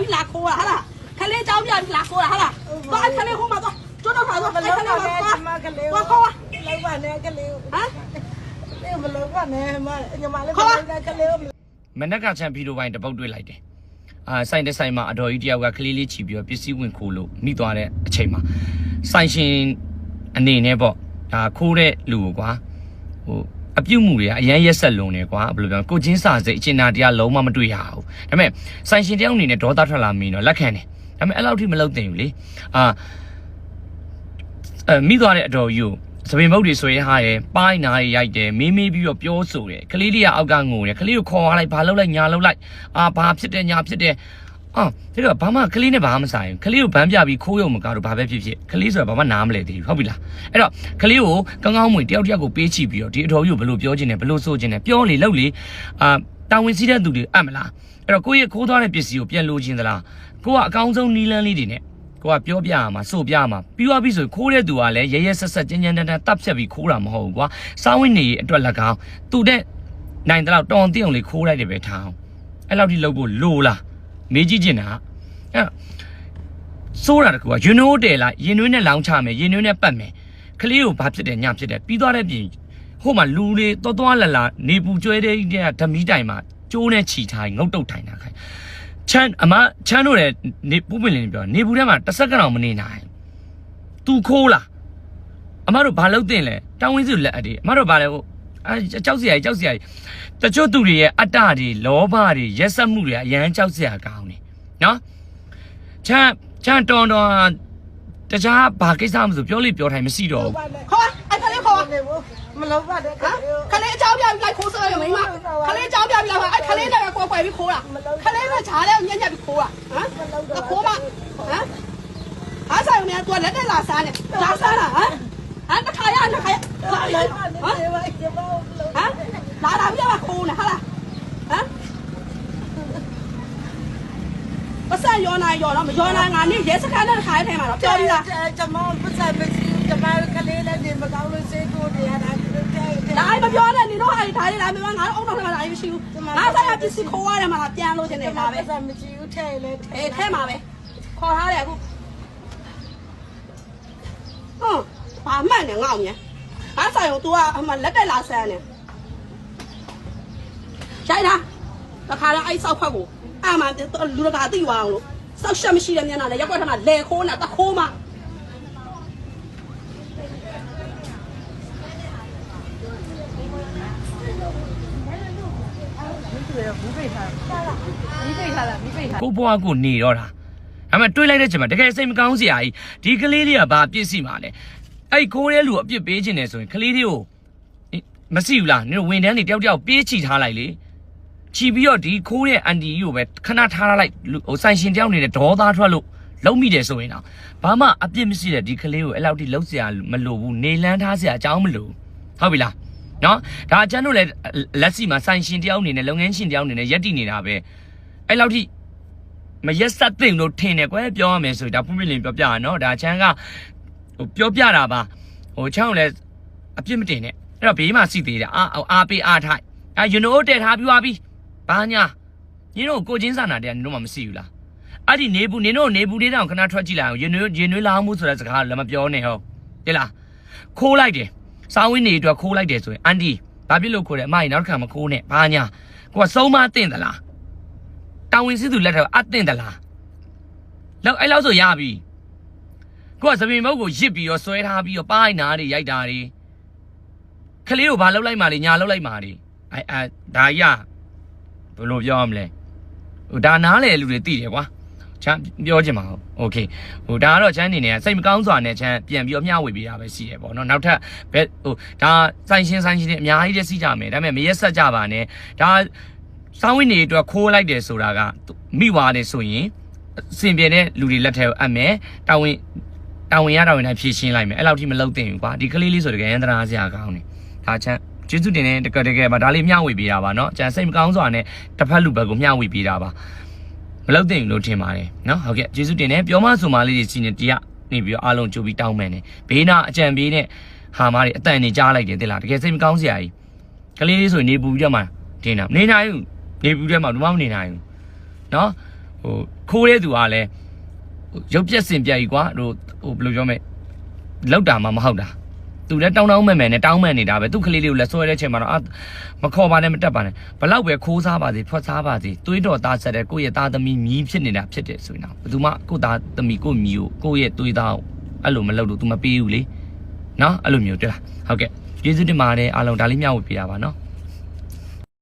ပြီးလာခိုးတာဟာလားခလေးကြောင်းပြပြီးလာခိုးတာဟာလားသွားခလေးခိုးမှာသွားကျွတ်တော့ထားသွားခလေးမှာသွားသွားခိုးလောက်ပါနဲ့ကလေးဟမ်လေးမလောက်ပါနဲ့မညီမလေးမလောက်ကလေးမနက်ကချန်ဗီဒီယိုပိုင်းတစ်ပုတ်တွေ့လိုက်တယ်အာဆိုင်တဲ့ဆိုင်မှာအတော်ကြီးတယောက်ကကလေးလေးချီပြီးတော့ပစ္စည်းဝင်ခိုးလို့မိသွားတဲ့အချိန်မှာဆိုင်ရှင်အနေနဲ့ပေါ့ဒါခိုးတဲ့လူကိုကွာဟို အပြုတ်မှုတွေကအရန်ရက်ဆက်လုံးနေကွာဘယ်လိုပြောကိုချင်းစာစိတ်အကျဉ်းနာတရားလုံးဝမတွေ့ရဘူးဒါပေမဲ့ဆိုင်ရှင်တယောက်အနေနဲ့ဒေါသထွက်လာမင်းတော့လက်ခံတယ်ဒါပေမဲ့အဲ့လောက်ထိမလုပ်သင့်ဘူးလေအာအဲမိသွားတဲ့အတော်ကြီးကိုသပင်မုတ်တွေဆွဲထားတယ်ပိုင်းနာရိုက်တယ်မေးမေးပြီးတော့ပြောဆိုတယ်ကလေးလေးကအောက်ကငိုတယ်ကလေးကိုခေါ်သွားလိုက်ဘာလုပ်လိုက်ညာလုပ်လိုက်အာဘာဖြစ်တယ်ညာဖြစ်တယ် အာဒါတော့ဘာမှကလေးနဲ့ဘာမှမဆိုင်ဘူးကလေးကိုဗန်းပြပြီးခိုးရုံမကတော့ဘာပဲဖြစ်ဖြစ်ကလေးဆိုတာဘာမှနားမလဲသေးဘူးဟုတ်ပြီလားအဲ့တော့ကလေးကိုကောင်းကောင်းမွေတယောက်တယောက်ကိုပေးချပြီးတော့ဒီအတော်ကြီးကိုဘယ်လိုပြောချင်တယ်ဘယ်လိုဆိုချင်တယ်ပြောလေလုပ်လေအာတာဝန်စီးတဲ့သူတွေအပ်မလားအဲ့တော့ကိုယ့်ရဲ့ခိုးသွားတဲ့ပစ္စည်းကိုပြန်လိုချင်သလားကိုကအကောင်းဆုံးနီလန်းလေးတွေနဲ့ကိုကပြောပြရမှာဆိုပြရမှာပြီးသွားပြီဆိုခိုးတဲ့သူကလည်းရဲရဲဆက်ဆက်ကြမ်းကြမ်းတမ်းတမ်းတပ်ဖြတ်ပြီးခိုးတာမဟုတ်ဘူးကွာစားဝိနေအတွက်၎င်းသူတဲ့နိုင်တဲ့တော့တောင်တိအောင်လေးခိုးလိုက်တယ်ပဲထားအောင်အဲ့လောက်ထိလုပ်ဖို့လိုလား မေးကြည့်ချင်တာအဲ့စိုးတာတကူကရင်နိုးတယ်လားရင်နွေးနဲ့လောင်းချမယ်ရင်နွေးနဲ့ပတ်မယ်ကလေးကိုဘာဖြစ်တယ်ညဖြစ်တယ်ပြီးသွားတဲ့ပြင်ဟိုမှာလူတွေတော်တော်လာလာနေပူကျွဲတဲ့ဓမီတိုင်မှာကျိုးနဲ့ချီထားငုတ်တုတ်ထိုင်တာခိုင်ချမ်းအမချမ်းတို့လည်းနေပူပင်လင်းပြောနေပူထဲမှာတစ်စက္ကန့်အောင်မနေနိုင်သူခိုးလားအမတို့ဘာလုပ်တင်လဲတောင်းဝင်းစုလက်အပ်တွေအမတို့ဘာလဲဟို အဲကြောက်စရာကြီးကြောက်စရာကြီးတချို့သူတွေရဲ့အတ္တတွေလောဘတွေရက်စက်မှုတွေအရန်ကြောက်စရာကောင်းတယ်နော်ချမ်းချမ်းတော်တော်တခြားဘာကိစ္စမှမဆိုပြောလိပြောထိုင်မရှိတော့ဘူးပါနဲ့ခေါ်အဲ့ခလေးခေါ်မလောက်ပါနဲ့ဟမ်ခလေးကြောင်းပြပြီးလိုက်ခိုးစားရမင်းမခလေးကြောင်းပြပြီးလိုက်အဲ့ခလေးနဲ့ကွယ်ကွယ်ပြီးခိုးတာခလေးနဲ့ဈာလဲညံ့ညံ့ပြီးခိုးတာဟမ်ခိုးမဟမ်အားဆိုင်နေတော့လက်နဲ့လာစားနေလာစားတာဟမ်ဟမ်တခါရတခါရ ဟမ်လောက်ပါနဲ့ဒီမှာဒီမှာဟမ်လာတာပြပါခိုးနေဟာလားဟမ်ပစံရောနာရောတော့မရောနာငါနေရဲစခန်းနဲ့တခါရထဲမှာတော့ပြောပြီးသားကျမပတ်စံမရှိကျမကလေးလည်းဒီမကောင်းလို့စေးကိုနေရတာဒီလိုတဲ့ဒါအိမ်မပြောနဲ့နေတော့ဟာဒီဒါလေးလာမင်းငါတော့အုံတော့ထဲမှာလာမရှိဘူးငါဆိုင်ရပစ္စည်းခိုးရတယ်မှာလားပြန်လို့ခြင်းနေပါပဲပတ်စံမရှိဘူးထဲလေအေးထဲမှာပဲခေါ်ထားတယ်အခုဟွန်းဘာမှန်နေငေါ့မြဲ ငါဆိုင်ကို तू ကအမှလက်တက်လာဆန်းနေရိုက်တာတခါတော့အဲ့ဆောက်ဖက်ကိုအမှလူတကာသိသွားအောင်လို့စောက်ရှက်မရှိတဲ့မျက်နှာနဲ့ရက်ွက်ထမှာလဲခိုးနေတာတခိုးမှကိုဘွားကိုနေတော့တာဒါပေမဲ့တွေးလိုက်တဲ့ချိန်မှာတကယ်စိတ်မကောင်းစရာကြီးဒီကလေးလေးကဘာပြစ်စီမှာလဲ အဲ့ကိုးတဲ့လူအပြစ်ပေးခြင်းနေဆိုရင်ကလေးတွေကိုမရှိဘူးလားနင်ဝန်တန်းတွေတယောက်တယောက်ပေးချီထားလိုက်လေချီပြီးတော့ဒီခိုးတဲ့အန်တီကြီးကိုပဲခဏထားလိုက်ဟိုဆိုင်ရှင်တယောက်နေနဲ့ဒေါသထွက်လို့လုံးမိတယ်ဆိုရင်တော့ဘာမှအပြစ်မရှိတဲ့ဒီကလေးကိုအဲ့လောက်ထိလှုပ်စရာမလိုဘူးနေလန်းထားစရာအကြောင်းမလိုဟုတ်ပြီလားနော်ဒါအကျန်းတို့လည်းလက်စီမှာဆိုင်ရှင်တယောက်အနေနဲ့လုပ်ငန်းရှင်တယောက်အနေနဲ့ရက်တည်နေတာပဲအဲ့လောက်ထိမရက်ဆက်သိမ့်လို့ထင်တယ်ကွယ်ပြောရမယ်ဆိုရင်ဒါပြပြလင်းပြောပြရနော်ဒါအချမ်းက ဟိုပြောပြတာပါဟိုချမ်းကလည်းအပြစ်မတင်နဲ့အဲ့တော့ဘေးမှာစီသေးတယ်အာအာပေးအားထိုက်အာယူနိုတက်ထားပြီးသွားပြီဘာညာညီတို့ကိုချင်းစာနာတဲ့ညီတို့မှမရှိဘူးလားအဲ့ဒီနေဘူးနင်တို့နေဘူးလေးတောင်ခဏထွက်ကြည့်လိုက်အောင်ယူနိုယူနိုလာမှုဆိုတဲ့စကားလည်းမပြောနဲ့ဟုတ်တိလားခိုးလိုက်တယ်စာဝင်းနေအတွက်ခိုးလိုက်တယ်ဆိုရင်အန်ဒီဘာဖြစ်လို့ခိုးတယ်အမကြီးနောက်တစ်ခါမခိုးနဲ့ဘာညာကိုကစုံမတင်သလားတာဝန်ရှိသူလက်ထက်အသင့်တလားလောက်အဲ့လောက်ဆိုရပြီ ကိုကသပင်မုတ်ကိုရစ်ပြီးတော့ဆွဲထားပြီးတော့ပိုင်းနာတွေရိုက်တာတွေခလေးကိုဘာလှုပ်လိုက်မှလဲညာလှုပ်လိုက်မှလဲအဲအဲဒါရဘယ်လိုပြောရမလဲဟိုဒါနားလေလူတွေသိတယ်ကွာချမ်းပြောချင်ပါဟုတ်โอเคဟိုဒါကတော့ချမ်းအနေနဲ့စိတ်မကောင်းစွာနဲ့ချမ်းပြန်ပြီးတော့မျှဝေပေးတာပဲရှိတယ်ပေါ့နော်နောက်ထပ်ဘယ်ဟိုဒါဆိုင်ရှင်းဆိုင်ရှင်းတွေအများကြီးတည်းစီးကြမယ်ဒါပေမဲ့မရက်ဆက်ကြပါနဲ့ဒါ စောင်းဝင်းနေအတွက်ခိုးလိုက်တယ်ဆိုတာကမိဝါတယ်ဆိုရင်အစင်ပြေတဲ့လူတွေလက်ထဲကိုအပ်မယ်တာဝန် တာဝန်ရတာဝန်တိုင်းဖြည့်ရှင်းလိုက်မယ်အဲ့လောက်ထိမလုပ်သင့်ဘူးကွာဒီကလေးလေးဆိုတကယ်ရန်တရာစရာကောင်းတယ်ဒါချမ်းကျေးဇူးတင်တဲ့တကယ်တကယ်ပါဒါလေးမျှဝေပေးတာပါเนาะကျန်စိတ်မကောင်းစွာနဲ့တစ်ဖက်လူဘက်ကိုမျှဝေပေးတာပါမလုပ်သင့်ဘူးလို့ထင်ပါတယ်เนาะဟုတ်ကဲ့ကျေးဇူးတင်တယ်ပြောမဆိုမလေးတွေစီနေတရားနေပြီးတော့အားလုံးကြိုးပြီးတောင်းမယ်နေဘေးနာအကြံပေးနဲ့ဟာမားတွေအတန်နေကြားလိုက်တယ်တဲ့လားတကယ်စိတ်မကောင်းစရာကြီးကလေးလေးဆိုနေပူပြီးတော့မှတင်တာနေနိုင်ဘူး နေဘူးထဲမှာဘာမှမနေနိုင်ဘူးเนาะဟ ဟိုခိုးတဲ့သူကလည်းဟို ရုပ်ပြက်စင်ပြက်ကြီးကွာဟိုဟိုဘယ်လိုပြောမလဲလောက်တာမှမဟုတ်တာသူလည်းတောင်းတောင်းမဲ့မဲ့နဲ့တောင်းမဲ့နေတာပဲသူ့ကလေးလေးကိုလည်းဆွဲတဲ့အချိန်မှာတော့အာမခေါ်ပါနဲ့မတက်ပါနဲ့ဘလောက်ပဲခိုးစားပါစေဖွက်စားပါစေသွေးတော်သားဆက်တဲ့ကိုယ့်ရဲ့သားသမီးမြီးဖြစ်နေတာဖြစ်တယ်ဆိုရင်တော့ဘယ်သူမှကိုယ့်သားသမီးကိုယ့်မြီးကိုကိုယ့်ရဲ့သွေးသားကိုအဲ့လိုမလုပ်လို့ तू မပေးဘူးလေနော်အဲ့လိုမျိုးတွေ့လားဟုတ်ကဲ့ကျေးဇူးတင်ပါတယ်အားလုံးဒါလေးမျှဝေပြတာပါနော်